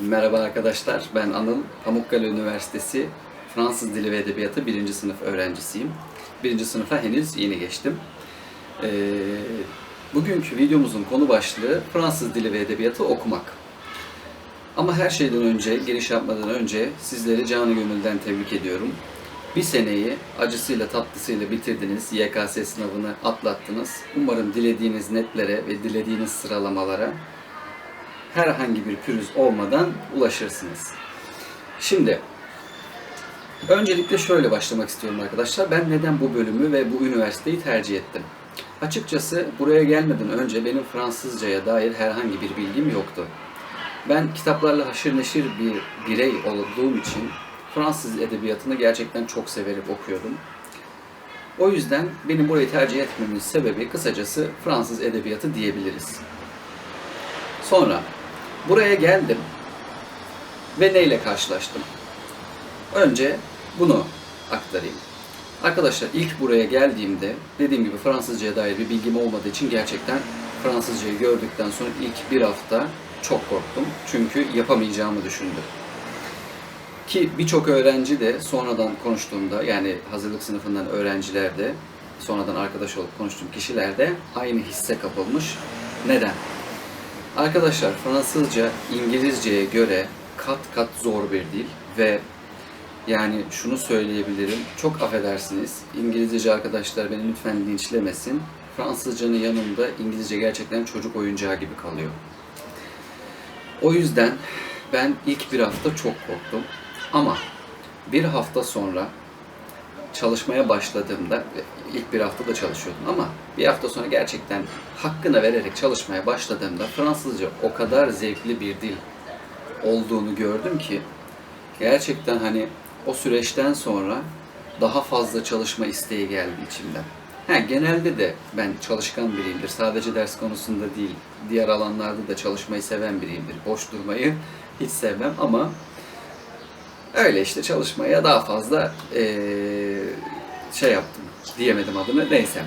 Merhaba arkadaşlar, ben Anıl. Pamukkale Üniversitesi Fransız Dili ve Edebiyatı 1. sınıf öğrencisiyim. 1. sınıfa henüz yeni geçtim. Ee, bugünkü videomuzun konu başlığı Fransız Dili ve Edebiyatı okumak. Ama her şeyden önce, giriş yapmadan önce sizleri canı gönülden tebrik ediyorum. Bir seneyi acısıyla tatlısıyla bitirdiniz, YKS sınavını atlattınız. Umarım dilediğiniz netlere ve dilediğiniz sıralamalara herhangi bir pürüz olmadan ulaşırsınız. Şimdi öncelikle şöyle başlamak istiyorum arkadaşlar. Ben neden bu bölümü ve bu üniversiteyi tercih ettim? Açıkçası buraya gelmeden önce benim Fransızcaya dair herhangi bir bilgim yoktu. Ben kitaplarla haşır neşir bir birey olduğum için Fransız edebiyatını gerçekten çok severek okuyordum. O yüzden benim burayı tercih etmemin sebebi kısacası Fransız edebiyatı diyebiliriz. Sonra buraya geldim ve neyle karşılaştım? Önce bunu aktarayım. Arkadaşlar ilk buraya geldiğimde dediğim gibi Fransızcaya dair bir bilgim olmadığı için gerçekten Fransızcayı gördükten sonra ilk bir hafta çok korktum. Çünkü yapamayacağımı düşündüm. Ki birçok öğrenci de sonradan konuştuğumda yani hazırlık sınıfından öğrenciler de sonradan arkadaş olup konuştuğum kişiler de aynı hisse kapılmış. Neden? Arkadaşlar Fransızca İngilizceye göre kat kat zor bir dil ve yani şunu söyleyebilirim. Çok affedersiniz. İngilizce arkadaşlar beni lütfen linçlemesin. Fransızcanın yanında İngilizce gerçekten çocuk oyuncağı gibi kalıyor. O yüzden ben ilk bir hafta çok korktum. Ama bir hafta sonra çalışmaya başladığımda, ilk bir hafta da çalışıyordum ama bir hafta sonra gerçekten hakkını vererek çalışmaya başladığımda Fransızca o kadar zevkli bir dil olduğunu gördüm ki gerçekten hani o süreçten sonra daha fazla çalışma isteği geldi içimden. Ha, genelde de ben çalışkan biriyimdir. Sadece ders konusunda değil, diğer alanlarda da çalışmayı seven biriyimdir. Boş durmayı hiç sevmem ama öyle işte çalışmaya daha fazla eee, şey yaptım. Diyemedim adını. Neyse.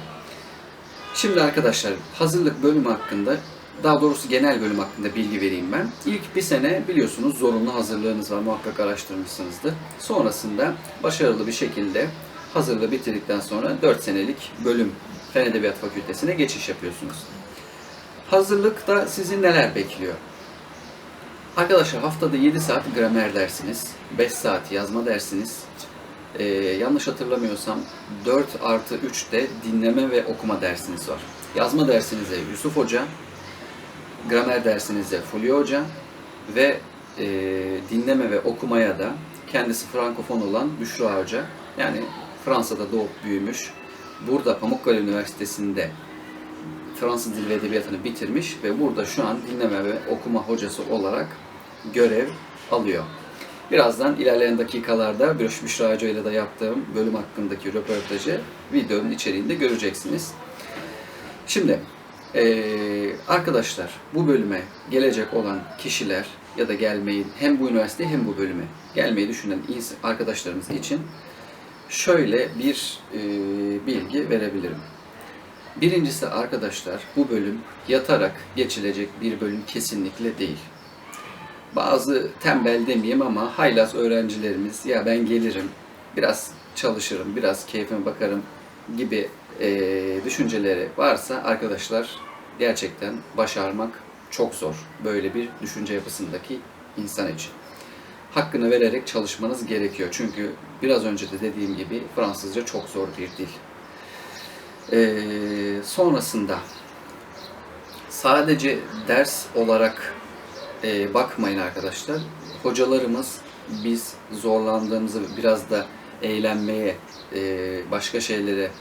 Şimdi arkadaşlar hazırlık bölümü hakkında daha doğrusu genel bölüm hakkında bilgi vereyim ben. İlk bir sene biliyorsunuz zorunlu hazırlığınız var. Muhakkak araştırmışsınızdır. Sonrasında başarılı bir şekilde hazırlığı bitirdikten sonra 4 senelik bölüm Fen Edebiyat Fakültesine geçiş yapıyorsunuz. Hazırlıkta sizi neler bekliyor? Arkadaşlar haftada 7 saat gramer dersiniz, 5 saat yazma dersiniz. Ee, yanlış hatırlamıyorsam 4 artı 3 de dinleme ve okuma dersiniz var. Yazma dersinize Yusuf Hoca, gramer dersinize Fulya Hoca ve e, dinleme ve okumaya da kendisi Frankofon olan Büşra Hoca. Yani Fransa'da doğup büyümüş. Burada Pamukkale Üniversitesi'nde Fransız Dili ve Edebiyatı'nı bitirmiş ve burada şu an dinleme ve okuma hocası olarak görev alıyor. Birazdan ilerleyen dakikalarda Büroş Büşra Hoca ile de yaptığım bölüm hakkındaki röportajı videonun içeriğinde göreceksiniz. Şimdi eee, arkadaşlar bu bölüme gelecek olan kişiler ya da gelmeyi hem bu üniversiteye hem bu bölüme gelmeyi düşünen arkadaşlarımız için şöyle bir eee, bilgi verebilirim. Birincisi arkadaşlar bu bölüm yatarak geçilecek bir bölüm kesinlikle değil. Bazı tembel demeyeyim ama haylaz öğrencilerimiz ya ben gelirim, biraz çalışırım, biraz keyfime bakarım gibi eee, düşünceleri varsa arkadaşlar gerçekten başarmak çok zor böyle bir düşünce yapısındaki insan için. Hakkını vererek çalışmanız gerekiyor. Çünkü biraz önce de dediğim gibi Fransızca çok zor bir dil. Ee, sonrasında sadece ders olarak e, bakmayın arkadaşlar. Hocalarımız biz zorlandığımızı biraz da eğlenmeye, e, başka şeylere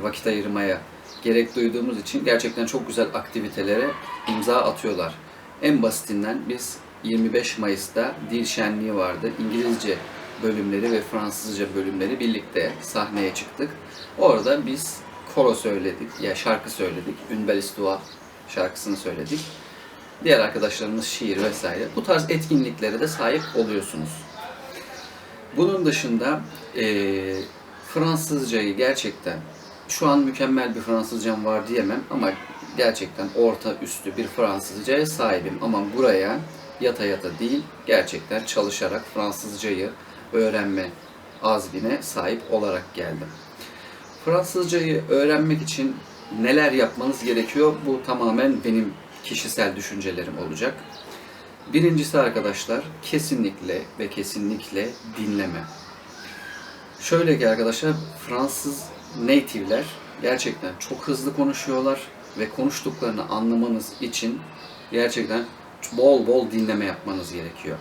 vakit ayırmaya gerek duyduğumuz için gerçekten çok güzel aktivitelere imza atıyorlar. En basitinden biz 25 Mayıs'ta dil şenliği vardı. İngilizce bölümleri ve Fransızca bölümleri birlikte sahneye çıktık. Orada biz koro söyledik, ya şarkı söyledik. Une belle şarkısını söyledik. Diğer arkadaşlarımız şiir vesaire. Bu tarz etkinliklere de sahip oluyorsunuz. Bunun dışında eee Fransızcayı gerçekten şu an mükemmel bir Fransızcam var diyemem ama gerçekten orta üstü bir Fransızcaya sahibim. Ama buraya yata yata değil, gerçekten çalışarak Fransızcayı öğrenme azmine sahip olarak geldim. Fransızcayı öğrenmek için neler yapmanız gerekiyor? Bu tamamen benim kişisel düşüncelerim olacak. Birincisi arkadaşlar kesinlikle ve kesinlikle dinleme. Şöyle ki arkadaşlar Fransız native'ler gerçekten çok hızlı konuşuyorlar ve konuştuklarını anlamanız için gerçekten bol bol dinleme yapmanız gerekiyor.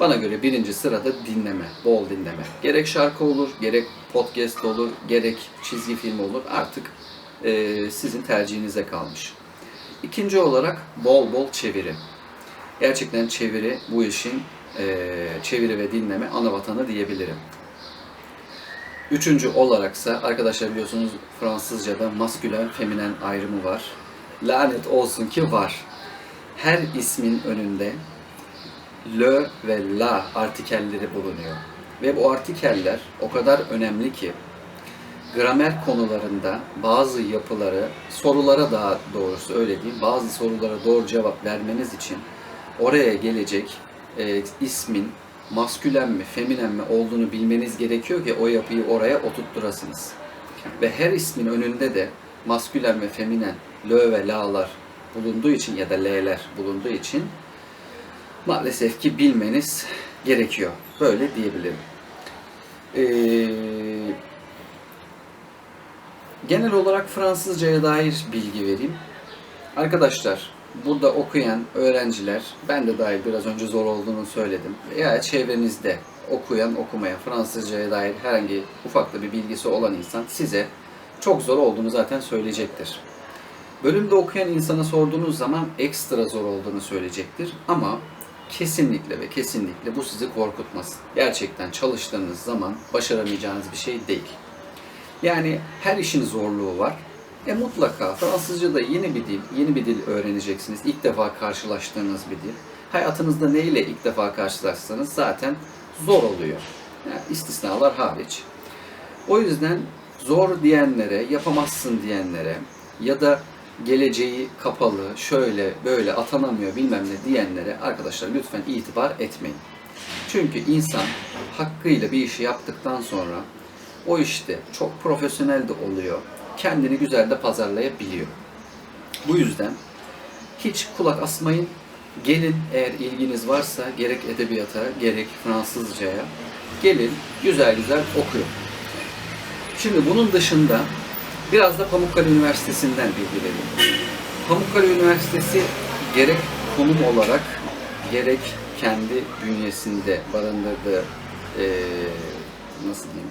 Bana göre birinci sırada dinleme, bol dinleme. Gerek şarkı olur, gerek podcast olur, gerek çizgi film olur. Artık e, sizin tercihinize kalmış. İkinci olarak bol bol çeviri. Gerçekten çeviri bu işin e, çeviri ve dinleme ana vatanı diyebilirim. Üçüncü olaraksa arkadaşlar biliyorsunuz Fransızca'da maskülen, feminen ayrımı var. Lanet olsun ki var. Her ismin önünde le ve la artikelleri bulunuyor. Ve bu artikeller o kadar önemli ki gramer konularında bazı yapıları, sorulara daha doğrusu öyle diyeyim, bazı sorulara doğru cevap vermeniz için oraya gelecek e, ismin maskülen mi, feminen mi olduğunu bilmeniz gerekiyor ki o yapıyı oraya oturtturasınız. Ve her ismin önünde de maskülen ve feminen lö ve la'lar bulunduğu için ya da l'ler bulunduğu için maalesef ki bilmeniz gerekiyor. Böyle diyebilirim. Ee, genel olarak Fransızcaya dair bilgi vereyim. Arkadaşlar burada okuyan öğrenciler, ben de dahil biraz önce zor olduğunu söyledim. Veya çevrenizde okuyan, okumaya, Fransızcaya dair herhangi ufak da bir bilgisi olan insan size çok zor olduğunu zaten söyleyecektir. Bölümde okuyan insana sorduğunuz zaman ekstra zor olduğunu söyleyecektir. Ama kesinlikle ve kesinlikle bu sizi korkutmasın. Gerçekten çalıştığınız zaman başaramayacağınız bir şey değil. Yani her işin zorluğu var. E mutlaka Fransızca da yeni bir dil, yeni bir dil öğreneceksiniz. İlk defa karşılaştığınız bir dil. Hayatınızda neyle ilk defa karşılaşsanız zaten zor oluyor. Yani istisnalar hariç. O yüzden zor diyenlere, yapamazsın diyenlere ya da geleceği kapalı, şöyle böyle atanamıyor bilmem ne diyenlere arkadaşlar lütfen itibar etmeyin. Çünkü insan hakkıyla bir işi yaptıktan sonra o işte çok profesyonel de oluyor. Kendini güzel de pazarlayabiliyor. Bu yüzden hiç kulak asmayın. Gelin eğer ilginiz varsa gerek edebiyata gerek Fransızcaya gelin güzel güzel okuyun. Şimdi bunun dışında biraz da Pamukkale Üniversitesi'nden bilgi vereyim. Pamukkale Üniversitesi gerek konum olarak gerek kendi bünyesinde barındırdığı eee, nasıl diyeyim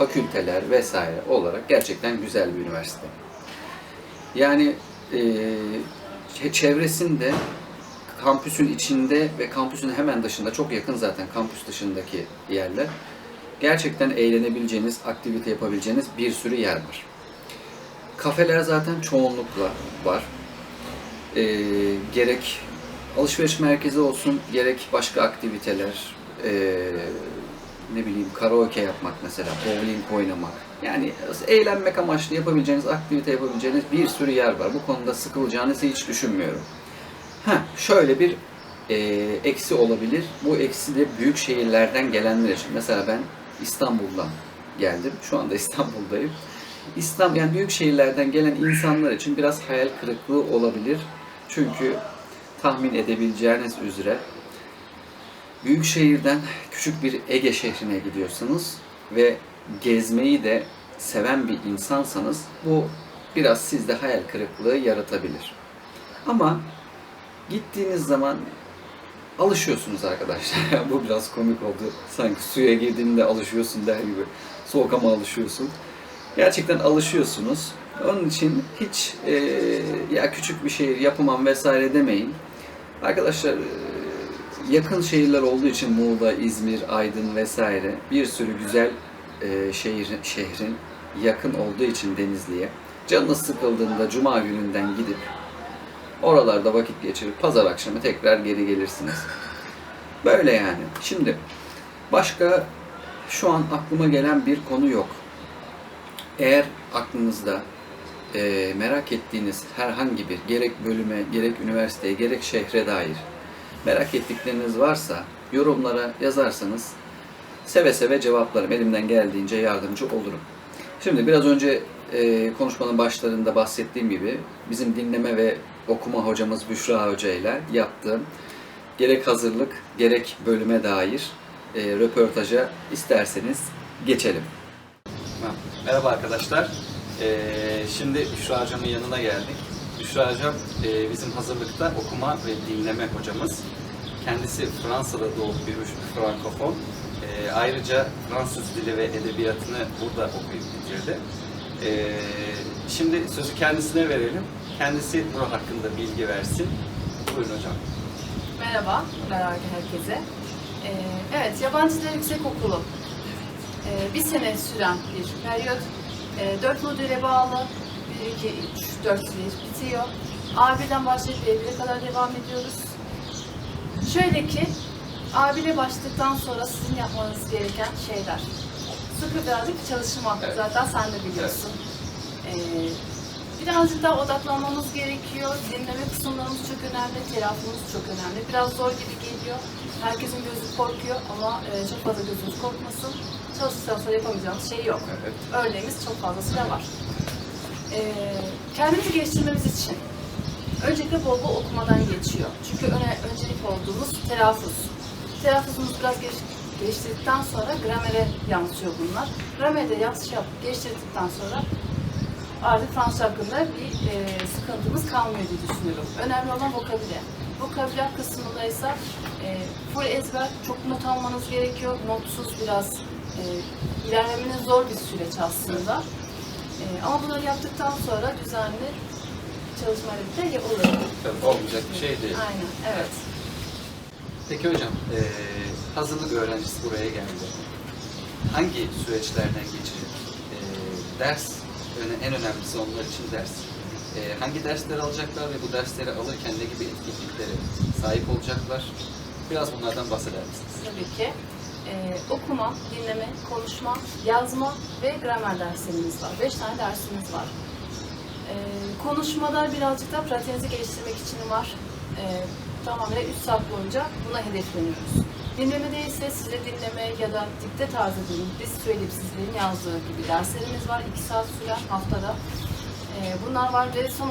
fakülteler vesaire olarak gerçekten güzel bir üniversite. Yani eee, çevresinde kampüsün içinde ve kampüsün hemen dışında çok yakın zaten kampüs dışındaki yerler gerçekten eğlenebileceğiniz, aktivite yapabileceğiniz bir sürü yer var. Kafeler zaten çoğunlukla var. Ee, gerek alışveriş merkezi olsun, gerek başka aktiviteler, ee, ne bileyim karaoke yapmak mesela, bowling oynamak. Yani eğlenmek amaçlı yapabileceğiniz, aktivite yapabileceğiniz bir sürü yer var. Bu konuda sıkılacağınızı hiç düşünmüyorum. Ha, şöyle bir e, eksi olabilir. Bu eksi de büyük şehirlerden gelenler için. Mesela ben İstanbul'dan geldim. Şu anda İstanbul'dayım. İstanbul yani büyük şehirlerden gelen insanlar için biraz hayal kırıklığı olabilir. Çünkü tahmin edebileceğiniz üzere büyük şehirden küçük bir Ege şehrine gidiyorsanız ve gezmeyi de seven bir insansanız bu biraz sizde hayal kırıklığı yaratabilir. Ama gittiğiniz zaman alışıyorsunuz arkadaşlar. bu biraz komik oldu. Sanki suya girdiğinde alışıyorsun der gibi. Soğuk ama alışıyorsun. Gerçekten alışıyorsunuz. Onun için hiç e, ya küçük bir şehir yapamam vesaire demeyin. Arkadaşlar yakın şehirler olduğu için Muğla, İzmir, Aydın vesaire bir sürü güzel e, şehir, şehrin yakın olduğu için Denizli'ye canınız sıkıldığında Cuma gününden gidip oralarda vakit geçirip pazar akşamı tekrar geri gelirsiniz. Böyle yani. Şimdi başka şu an aklıma gelen bir konu yok. Eğer aklınızda e, merak ettiğiniz herhangi bir gerek bölüme, gerek üniversiteye, gerek şehre dair merak ettikleriniz varsa yorumlara yazarsanız seve seve cevaplarım. Elimden geldiğince yardımcı olurum. Şimdi biraz önce e, konuşmanın başlarında bahsettiğim gibi bizim dinleme ve okuma hocamız Büşra Hoca ile yaptığım gerek hazırlık gerek bölüme dair e, röportaja isterseniz geçelim. Merhaba arkadaşlar. Ee, şimdi Büşra Hocam'ın yanına geldik. Büşra Hocam e, bizim hazırlıkta okuma ve dinleme hocamız. Kendisi Fransa'da doğup büyümüş bir frankofon. Ee, ayrıca Fransız dili ve edebiyatını burada okuyup bitirdi. Ee, şimdi sözü kendisine verelim. Kendisi bu hakkında bilgi versin. Buyurun hocam. Merhaba, merhaba herkese. Ee, evet, Yabancı Dil Yüksek. Ee, bir sene süren bir periyot. Ee, dört modüle bağlı. 1, 2, 3, 4 bir bitiyor. A1'den başlayıp B1'e kadar devam ediyoruz. Şöyle ki, A1'e başladıktan sonra sizin yapmanız gereken şeyler. Sıkı birazcık çalışma. Evet. Zaten sen de biliyorsun. Ee, birazcık daha odaklanmamız gerekiyor. Dinleme kısımlarımız çok önemli, telaffuzumuz çok önemli. Biraz zor gibi geliyor. Herkesin gözü korkuyor ama e, çok fazla gözünüz korkmasın. Çalıştıktan sonra yapamayacağımız şey yok. Evet. Örneğimiz çok fazlasıyla var. Ee, kendimizi geliştirmemiz için öncelikle bol bol okumadan geçiyor. Çünkü öne, öncelik olduğumuz telaffuz. Telaffuzumuzu biraz geç, geliştirdikten sonra gramere yansıyor bunlar. Gramerde yansış yap, geliştirdikten sonra artık Fransız hakkında bir e, sıkıntımız kalmıyor diye düşünüyorum. Önemli olan vokabüler. Vokabüler kısmında ise e, full ezber, çok not almanız gerekiyor. Notsuz biraz e, ilerlemenin zor bir süreç aslında. E, ama bunları yaptıktan sonra düzenli çalışmayla birlikte olur. Tabii olmayacak bir şey değil. Aynen, evet. Peki hocam, eee, hazırlık öğrencisi buraya geldi. Hangi süreçlerden geçecek? Eee, ders, öne- en önemlisi onlar için ders. Eee, hangi dersleri alacaklar ve bu dersleri alırken ne gibi etkinliklere sahip olacaklar? Biraz bunlardan bahseder misiniz? Tabii ki. Ee, okuma, dinleme, konuşma, yazma ve gramer derslerimiz var. Beş tane dersimiz var. Ee, konuşmada birazcık da pratiğinizi geliştirmek için var. Ee, tamamen 3 saat boyunca buna hedefleniyoruz. Dinlemede ise size dinleme ya da dikte tarzı diyeyim, biz söyleyip sizlerin yazdığı gibi derslerimiz var. 2 saat süren haftada. Ee, bunlar var ve son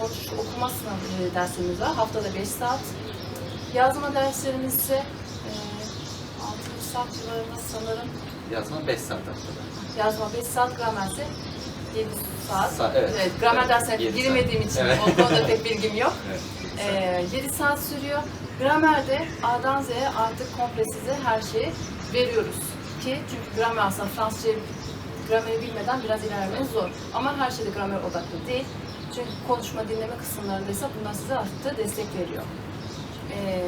konuş, okuma sınavı e, derslerimiz var. Haftada 5 saat. Yazma derslerimiz ise 6 saat civarında sanırım. Yazma 5 saat haftada. Yazma 5 saat, gramerse 7 saat. Sa- evet. gramer Evet, derslerine yedi girmediğim için Evet. o konuda pek bilgim yok. Evet. Ee, 7 saat sürüyor. Gramerde A'dan Z'ye artık komple size her şeyi veriyoruz. Ki çünkü gramer aslında Fransızca grameri bilmeden biraz ilerlemeniz zor. Ama her şeyde gramer odaklı değil. Çünkü konuşma, dinleme kısımlarında ise bunlar size artık da destek veriyor. Ee,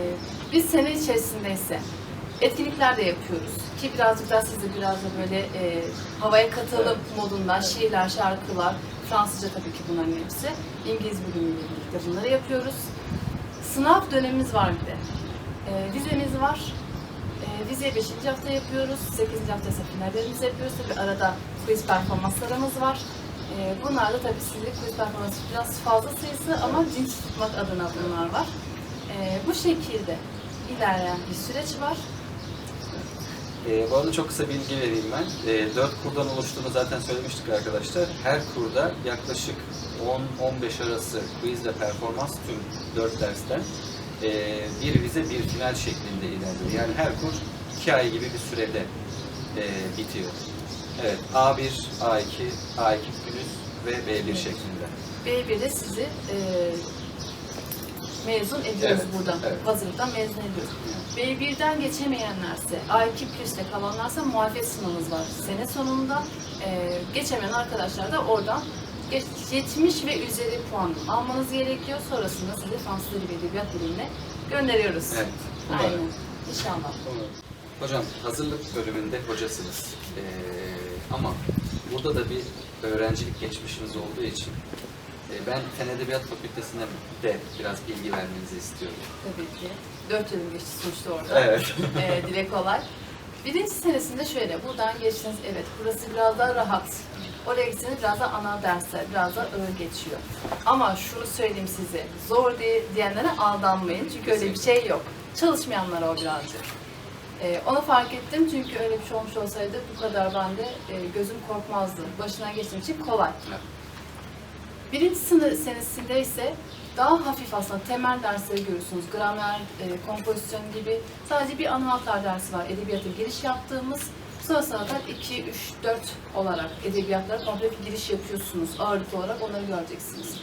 biz sene içerisinde ise etkinlikler de yapıyoruz. Ki birazcık daha sizi biraz da böyle e, havaya katalım modunda şiirler, şarkılar, Fransızca tabii ki bunların hepsi. İngiliz bölümüyle birlikte bunları yapıyoruz. Sınav dönemimiz var bir de. Ee, vizemiz var. Ee, vizeyi 5. hafta yapıyoruz. 8. hafta ise finallerimizi yapıyoruz. Tabii arada quiz performanslarımız var. Ee, bunlar da tabii sizin quiz performansı biraz fazla sayısı ama dinç tutmak adına bunlar var. Ee, bu şekilde ilerleyen bir süreç var. Ee, bu arada çok kısa bilgi vereyim ben. Ee, 4 kurdan oluştuğunu zaten söylemiştik arkadaşlar. Her kurda yaklaşık 10-15 arası quiz ve performans tüm 4 dersten ee, bir vize bir final şeklinde ilerliyor. Yani her kur 2 ay gibi bir sürede ee, bitiyor. Evet, A1, A2, A2 plus ve B1 şeklinde. B1'de sizi e, mezun ediyoruz Evet, buradan. evet. Hazırlıktan mezun ediyoruz. B1'den geçemeyenlerse, A2 Plus'te kalanlarsa muhalefet sınavımız var sene sonunda. E, geçemeyen arkadaşlar da oradan geç- 70 ve üzeri puan almanız gerekiyor. Sonrasında sizi Fransız Dili ve Edebiyat Bölümüne gönderiyoruz. Evet, umarım. Aynen. İnşallah. Hocam hazırlık bölümünde hocasınız. Ee, ama burada da bir öğrencilik geçmişiniz olduğu için ben Fen Edebiyat Fakültesine de biraz bilgi vermenizi istiyorum. Tabii ki. 4 yılım geçti sonuçta orada. Evet. e, dile kolay. Birinci senesinde şöyle, buradan geçtiniz, evet burası biraz daha rahat. Oraya gitseniz biraz daha ana dersler, biraz daha ağır geçiyor. Ama şunu söyleyeyim size, zor diye, diyenlere aldanmayın çünkü öyle bir şey yok. Çalışmayanlara o birazcık. Ee, onu fark ettim çünkü öyle bir şey olmuş olsaydı bu kadar ben de e, gözüm korkmazdı. Başından geçtiğim için kolay. Evet. Birinci sınıf senesinde ise daha hafif aslında temel dersleri görüyorsunuz. Gramer, e, kompozisyon gibi sadece bir ana hatlar dersi var. Edebiyata giriş yaptığımız. Sonrasında zaten 2, 3, 4 olarak edebiyatlara komple bir giriş yapıyorsunuz. Ağırlıklı olarak onları göreceksiniz.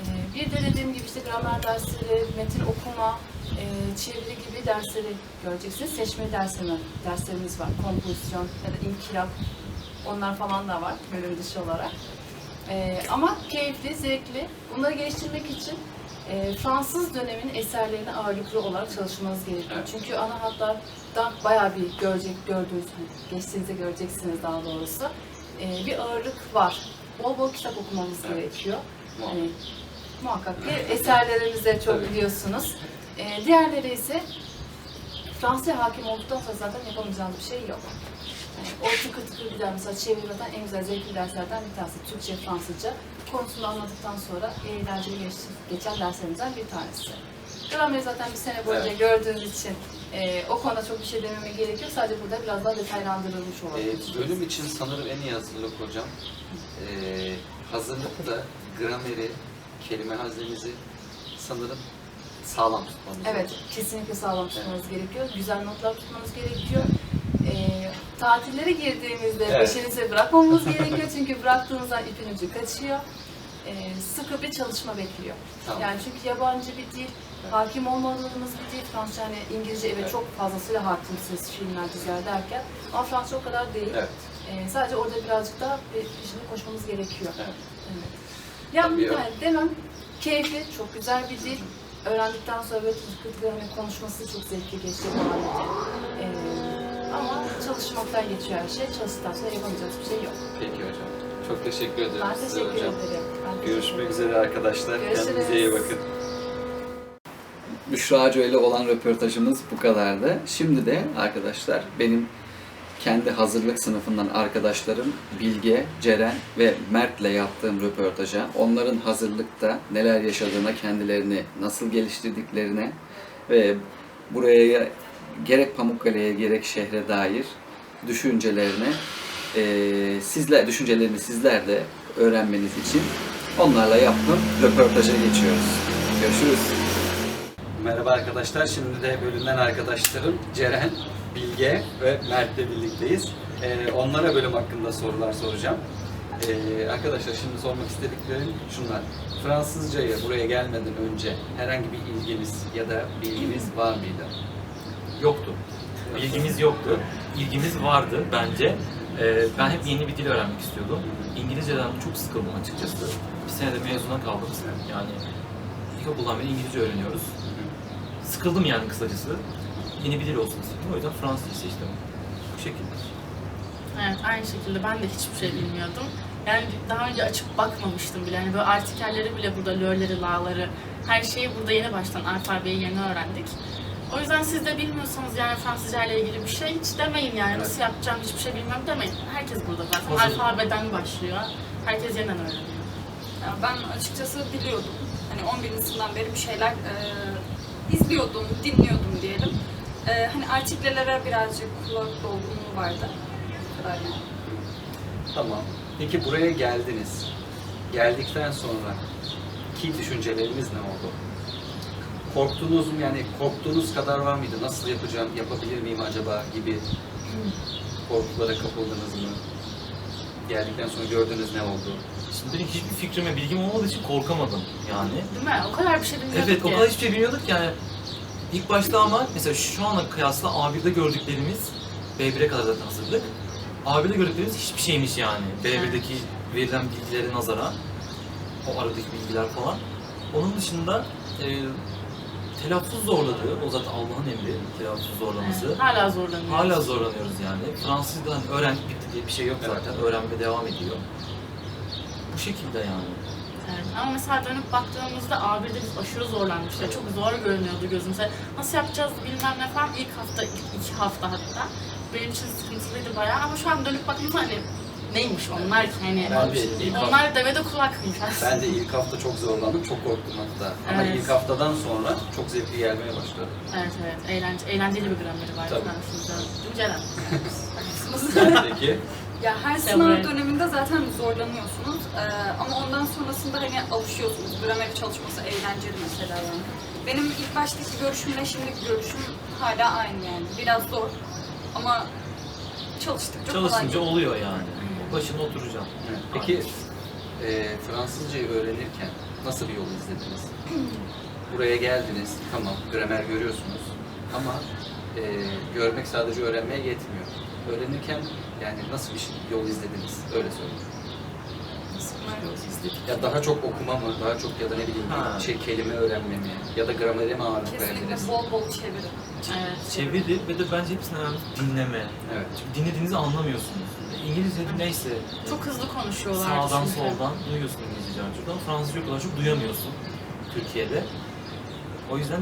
E, bir de dediğim gibi işte gramer dersleri, metin okuma, e, çeviri gibi dersleri göreceksiniz. Seçmeli derslerimiz, derslerimiz var. Kompozisyon ya da inkılap. Onlar falan da var bölüm dışı olarak. Ee, ama keyifli, zevkli. Bunları geliştirmek için e, Fransız dönemin eserlerine ağırlıklı olarak çalışmanız gerekiyor. Çünkü ana hatlardan bayağı bir görecek, gördüğünüz, geçtiğinizde göreceksiniz daha doğrusu. Ee, bir ağırlık var. Bol bol kitap okumamız gerekiyor. Muhakkak. Hani, muhakkak ki eserlerimizi de çok biliyorsunuz. Ee, diğerleri ise Fransızca hakim olduktan sonra zaten yapamayacağınız bir şey yok. Yani o tıkır tıkır gider. Mesela çeviri zaten en güzel zevkli derslerden bir tanesi. Türkçe, Fransızca. Konusunu anladıktan sonra eğlenceli geç- geçen derslerimizden bir tanesi. Grameri zaten bir sene boyunca Evet. gördüğünüz için e, o konuda çok bir şey dememe gerek yok. Sadece burada biraz daha detaylandırılmış olabilir. Ee, bölüm için sanırım en iyi hazırlık hocam. Ee, hazırlıkta grameri, kelime hazinenizi sanırım sağlam tutmamız Evet, lazım. kesinlikle sağlam tutmanız gerekiyor. Güzel notlar tutmanız gerekiyor. Ee, tatillere girdiğimizde Evet. peşinize bırakmamamız gerekiyor çünkü bıraktığınızdan ipin ucu kaçıyor. Ee, sıkı bir çalışma bekliyor. Tamam. Yani çünkü yabancı bir dil, hakim olmadığımız bir dil. Fransızca hani İngilizce evet, Evet. çok fazlasıyla hakimsiniz filmler, diziler derken. Ama Fransızca o kadar değil. Evet. Ee, sadece orada birazcık daha bir peşinde koşmamız gerekiyor. Evet. Evet. Yani tane demem keyifli, çok güzel bir dil. Öğrendikten sonra böyle hani konuşması çok zevkli bir dil. Ee, ama çalışmaktan geçiyor her şey. Çalıştıktan sonra yapamayacağız bir şey yok. Peki hocam. Çok teşekkür ederim Ben size teşekkür hocam. ederim. Ben teşekkür Görüşmek ederim. üzere arkadaşlar. Görüşürüz. Kendinize iyi bakın. Büşra Hacı ile olan röportajımız bu kadardı. Şimdi de arkadaşlar benim kendi hazırlık sınıfından arkadaşlarım Bilge, Ceren ve Mert'le yaptığım röportaja onların hazırlıkta neler yaşadığına, kendilerini nasıl geliştirdiklerine ve buraya gerek Pamukkale'ye gerek şehre dair düşüncelerini eee sizler düşüncelerini sizler de öğrenmeniz için onlarla yaptığım röportaja geçiyoruz. Görüşürüz. Merhaba arkadaşlar. Şimdi de bölümden arkadaşlarım Ceren, Bilge ve Mert'le birlikteyiz. Ee, onlara bölüm hakkında sorular soracağım. Ee, arkadaşlar şimdi sormak istediklerim şunlar. Fransızcayı buraya gelmeden önce herhangi bir ilginiz ya da bilginiz var mıydı? Yoktu. Bilgimiz yoktu. İlgimiz vardı bence. Ee, ben hep yeni bir dil öğrenmek istiyordum. İngilizceden çok sıkıldım açıkçası. Bir senede mezuna kaldım. Yani ilkokuldan beri İngilizce öğreniyoruz. Sıkıldım yani kısacası. Yeni bir dil olsun istedim. O yüzden Fransızca seçtim. Bu şekilde. Evet, aynı şekilde ben de hiçbir şey bilmiyordum. Yani daha önce açıp bakmamıştım bile. Yani böyle artikelleri bile burada, lö'leri, la'ları, her şeyi burada yeni baştan alfabeyi yeni öğrendik. O yüzden siz de bilmiyorsanız yani Fransızca ile ilgili bir şey hiç demeyin yani nasıl yapacağım hiçbir şey bilmem demeyin. Herkes burada zaten alfabeden başlıyor. Herkes yeniden öğreniyor. Ya ben açıkçası biliyordum. Hani 11. sınıftan beri bir şeyler e, izliyordum, dinliyordum diyelim. E, hani artiklelere birazcık kulak dolgunluğu vardı. Bu kadar yani. Tamam. Peki buraya geldiniz. Geldikten sonra ki düşünceleriniz ne oldu? Korktuğunuz mu yani korktuğunuz kadar var mıydı? Nasıl yapacağım, yapabilir miyim acaba gibi korkulara kapıldınız mı? Geldikten sonra gördüğünüz ne oldu? Şimdi benim hiçbir fikrim ve bilgim olmadığı için korkamadım yani. Değil mi? O kadar bir şey bilmiyorduk Evet, o ki. kadar hiçbir şey bilmiyorduk ki yani. İlk başta ama mesela şu ana kıyasla A1'de gördüklerimiz, B1'e kadar zaten hazırlık. A1'de gördüklerimiz hiçbir şeymiş yani. B1'deki verilen bilgilere nazaran. O aradaki bilgiler falan. Onun dışında e, telaffuz zorladı. O zaten Allah'ın emri, telaffuz zorlaması. Evet, hala zorlanıyoruz. Hala zorlanıyoruz yani. Fransızdan öğrendik bitti diye bir şey yok Evet. zaten. Öğrenme devam ediyor. Bu şekilde yani. Evet. Ama mesela dönüp baktığımızda A1'de biz aşırı zorlanmıştık. Yani Çok zor görünüyordu gözümüze. Nasıl yapacağız bilmem ne falan ilk hafta, ilk iki hafta hatta. benim için sıkıntılıydı bayağı ama şu an dönüp baktığımda hani neymiş onlar ki hani Ben de ilk hafta, onlar devede kulakmış aslında. ben de ilk hafta çok zorlandım, çok korktum hatta. Ama Evet. ilk haftadan sonra çok zevkli gelmeye başladı. Evet evet eğlence, eğlenceli bir grameri var Tabii. Değil mi Ceren? Peki, Ya her sınav buraya- döneminde zaten zorlanıyorsunuz Ee, ama ondan sonrasında hani alışıyorsunuz. Gramer çalışması eğlenceli mesela yani. Benim ilk baştaki görüşümle şimdiki görüşüm hala aynı yani. Biraz zor ama çalıştıkça kolay Çalışınca oluyor yani. Başına oturacağım. evet. peki e, Fransızcayı öğrenirken nasıl bir yol izlediniz? Buraya geldiniz, tamam gramer görüyorsunuz ama e, görmek sadece öğrenmeye yetmiyor. Öğrenirken yani nasıl bir yol izlediniz? Öyle söyleyeyim. Ya daha çok okuma mı, daha çok ya da ne bileyim Ha. şey kelime öğrenme mi ya da gramere mi ağırlık verdiniz? Kesinlikle bol bol çeviri. Evet. Çeviri ve de bence hepsinden önemlisi dinleme. Evet. Çünkü dinlediğinizi anlamıyorsunuz. İngilizce neyse Çok hızlı konuşuyorlar sağdan çünkü. soldan duyuyorsun İngilizce ama Fransızca o kadar çok duyamıyorsun Türkiye'de. O yüzden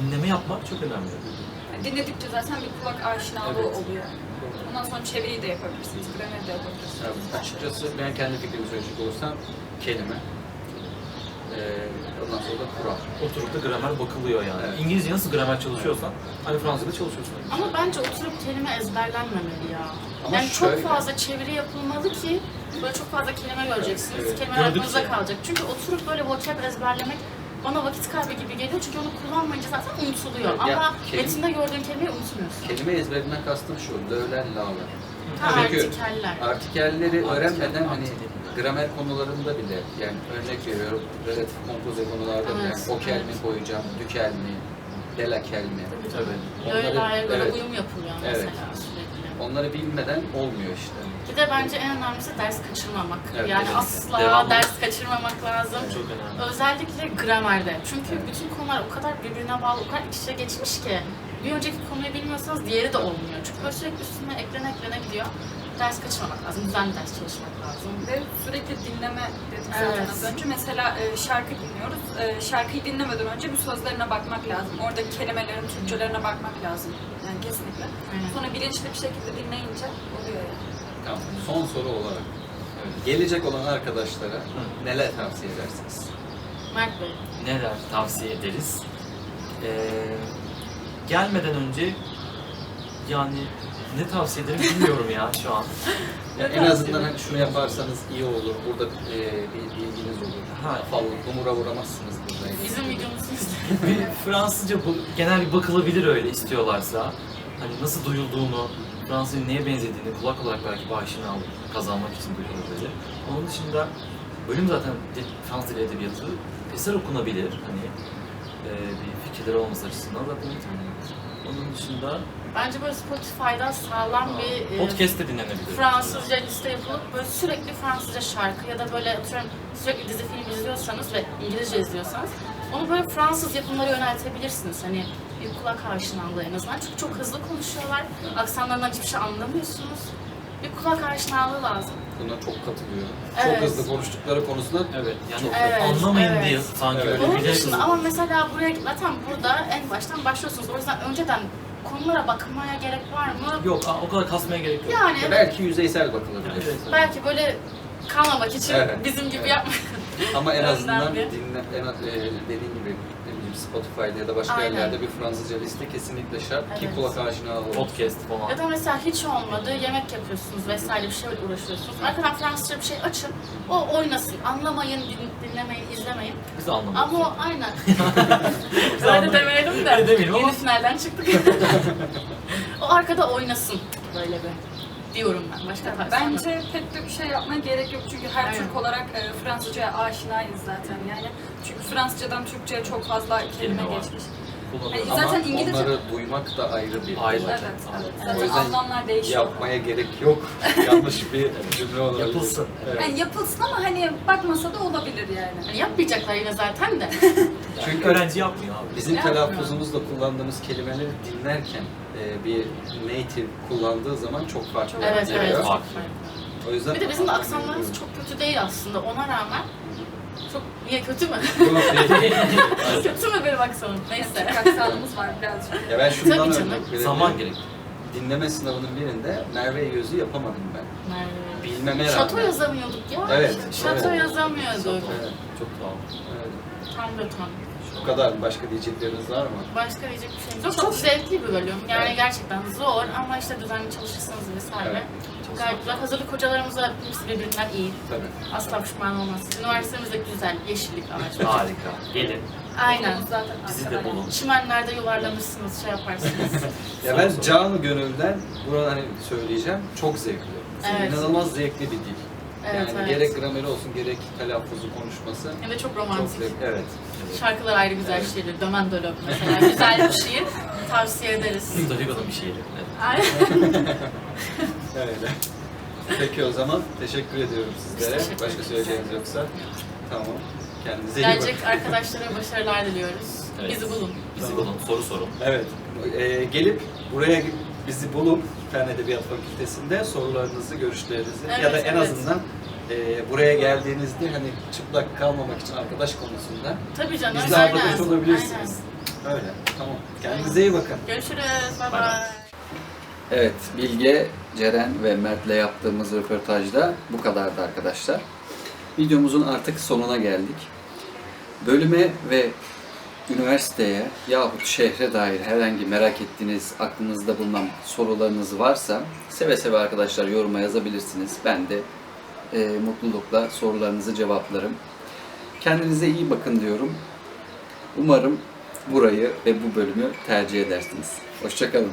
dinleme yapmak çok önemli. Yani dinledikçe zaten bir kulak aşinalığı Evet. oluyor. Ondan sonra çeviriyi de yapabilirsiniz, grameri de yapabilirsiniz. Evet, açıkçası ben kendi fikrimi söyleyecek olursam kelime. Ee, ondan sonra da kural. Oturup da gramer bakılıyor yani. Evet. İngilizce nasıl gramer çalışıyorsan hani Fransızca çalışıyorsun. Ama bence oturup kelime ezberlenmemeli ya. Ama yani şöyle- çok fazla çeviri yapılmalı ki böyle çok fazla kelime göreceksiniz. Evet, Kelimeler gördükçe. aklınızda kalacak. Çünkü oturup böyle vocab ezberlemek bana vakit kaybı gibi geliyor. Çünkü onu kullanmayınca zaten unutuluyor. Evet, ya Ama kelime- metinde gördüğün kelimeyi unutmuyorsun. Kelime ezberinden kastım şu, lö'ler, la'lar. Ha, Çünkü artikeller. artikelleri Artikel, öğrenmeden hani artikel. Gramer konularında bile yani örnek veriyorum relatif kompoze konularda bile Evet, yani o kel mi evet. koyacağım, dükel mi, delakel mi? Tabii. Böyle daha göre evet, uyum yapılıyor Evet. mesela sürekli. onları bilmeden olmuyor işte. Bir de bence en önemlisi ders kaçırmamak. Evet, yani evet. asla Devamlı. ders kaçırmamak lazım. Çok önemli. Özellikle gramerde. Çünkü Evet. bütün konular o kadar birbirine bağlı, o kadar iç içe geçmiş ki bir önceki konuyu bilmiyorsanız diğeri de olmuyor. Çünkü böyle sürekli üstüne eklene eklene gidiyor. Ders kaçırmamak lazım, düzenli ders çalışmak lazım. Ve sürekli dinleme dedik Evet. zaten az önce. Mesela e, şarkı dinliyoruz. E, şarkıyı dinlemeden önce bir sözlerine bakmak lazım. Oradaki kelimelerin Türkçelerine bakmak lazım. Yani kesinlikle. Aynen. Sonra bilinçli bir şekilde dinleyince oluyor yani. Tamam. Son soru olarak gelecek olan arkadaşlara neler tavsiye edersiniz? Mert Bey, Neler tavsiye ederiz? Ee, gelmeden önce yani ne tavsiye ederim bilmiyorum ya şu an. Ya en azından hani şunu yaparsanız iyi olur, burada e, bir bilginiz olur. Ha. Fallı, dumura vuramazsınız burada. bizim videomuzu izleyin. bir Fransızca bu, genel bir bakılabilir öyle istiyorlarsa. Hani nasıl duyulduğunu, Fransızca neye benzediğini kulak olarak belki başını alıp kazanmak için duyulabilir. Onun dışında bölüm zaten Fransız Dili Edebiyatı eser okunabilir. Hani e, bir fikirleri olması açısından zaten onun dışında Bence böyle Spotify'da sağlam bir e, podcast de dinlenebilir. Fransızca liste yapılıp böyle sürekli Fransızca şarkı ya da böyle atıyorum sürekli dizi film izliyorsanız ve İngilizce izliyorsanız onu böyle Fransız yapımlara yöneltebilirsiniz. Hani bir kulak aşinalığı en azından. Çünkü çok hızlı konuşuyorlar. Aksanlarından hiçbir şey anlamıyorsunuz. Bir kulak aşinalığı lazım. Buna çok katılıyorum. Evet. Çok hızlı konuştukları konusunda Evet yani Çok Evet, anlamayın evet. diye sanki Evet. öyle Onun bir de dışında ama mesela buraya zaten burada en baştan başlıyorsunuz. O yüzden önceden konulara bakmaya gerek var mı? yok o kadar kasmaya gerek yok. Yani Ya belki yüzeysel bakılabilir. Evet. belki böyle kalmamak için Evet. bizim gibi Evet. yapmayın. Ama en Önden azından bir- dinle, en, az- e, dediğin gibi bileyim Spotify'da ya da başka Aynen. yerlerde bir Fransızca liste kesinlikle şart ki Evet. kulak aşina olur. Podcast falan. Ya da mesela hiç olmadı yemek yapıyorsunuz vesaire bir şeyle uğraşıyorsunuz. Arkadan Fransızca bir şey açın. O oynasın. Anlamayın, din- dinlemeyin, izlemeyin. Biz de anlamıyoruz. Ama o aynen. Öyle demeyelim de. Öyle demeyelim ama Yeni finalden çıktık. o arkada oynasın böyle bir. Diyorum ben. Başka tavsiyem yok. Bence pek de bir şey yapmaya gerek yok çünkü her Aynen. Türk olarak e, Fransızcaya aşinayız zaten yani. Çünkü Fransızcadan Türkçe'ye çok fazla kelime Kelime var. geçmiş. Kullanıyoruz. Hani Ama zaten İngilizce- onları duymak da ayrı bir Ayrı. olay. Evet, evet. O Zaten yüzden anlamlar değişiyor. Yapmaya gerek yok. Yanlış bir cümle olabilir. Yapılsın. Evet. Yani yapılsın ama hani bakmasa da olabilir yani. Yani yapmayacaklar yine zaten de. Çünkü öğrenci yapmıyor abi. bizim telaffuzumuzla kullandığımız kelimeleri dinlerken e, bir native kullandığı zaman çok farklı evet oluyor. evet. Farklı. O yüzden Bir de bizim de aksanlarımız çok kötü değil aslında. Ona rağmen çok niye kötü mü? Kötü mü benim aksanım? Neyse. Türk aksanımız var birazcık. ya ben şundan Tabii canım. örnek. Zaman gerek. dinleme sınavının birinde Merve Gözü yapamadım ben. Merve. Bilmeme rağmen. Şato yazamıyorduk ya. Evet, Şato evet. yazamıyorduk. Evet, Çok tuhaf. evet. Tam da tam. Bu kadar başka diyecekleriniz var mı? Başka diyecek bir şeyimiz yok. Çok zevkli bir bölüm. Yani Evet. gerçekten zor ama işte düzenli çalışırsanız vesaire. Evet. Gayet güzel. Hazırlık hocalarımız da hepsi birbirinden iyi. Tabii. Asla pişman olmazsınız. Üniversitemiz de güzel, yeşillik ağaç. Harika. Gelin. Aynen. Zaten Bizi de bulun. Çimenlerde yuvarlanırsınız, şey yaparsınız. Ya ben canı gönülden bunu hani söyleyeceğim. Çok zevkli. Evet. İnanılmaz zevkli bir dil. Evet, yani evet. gerek grameri olsun gerek telaffuzu konuşması. Hem de çok Çok romantik. zevkli. Evet. Şarkılar ayrı güzel Evet. şiirler. Dömen Dolop mesela. güzel bir şiir. Tavsiye ederiz. Mustafa bir şiiri. Evet. Aynen. Öyle. Peki o zaman teşekkür ediyorum sizlere. Teşekkür Başka söyleyeceğiniz yoksa tamam. Kendinize iyi bakın. Gelecek arkadaşlara başarılar diliyoruz. Evet. Bizi bulun. Bizi Tamam. bulun. Soru sorun. Evet. Ee, gelip buraya bizi bulup Fen Edebiyat Fakültesi'nde sorularınızı, görüşlerinizi ya da Evet, en evet. azından e, buraya geldiğinizde hani çıplak kalmamak için arkadaş konusunda Tabii canım. bizle aynen. arkadaş olabilirsiniz. Öyle. Tamam. Kendinize iyi bakın. Aynen. Görüşürüz. Bye bye. Evet, Bilge, Ceren ve Mert'le yaptığımız röportajda bu kadardı arkadaşlar. Videomuzun artık sonuna geldik. Bölüme ve üniversiteye yahut şehre dair herhangi merak ettiğiniz, aklınızda bulunan sorularınız varsa seve seve arkadaşlar yoruma yazabilirsiniz. Ben de e, mutlulukla sorularınızı cevaplarım. Kendinize iyi bakın diyorum. Umarım burayı ve bu bölümü tercih edersiniz. Hoşçakalın.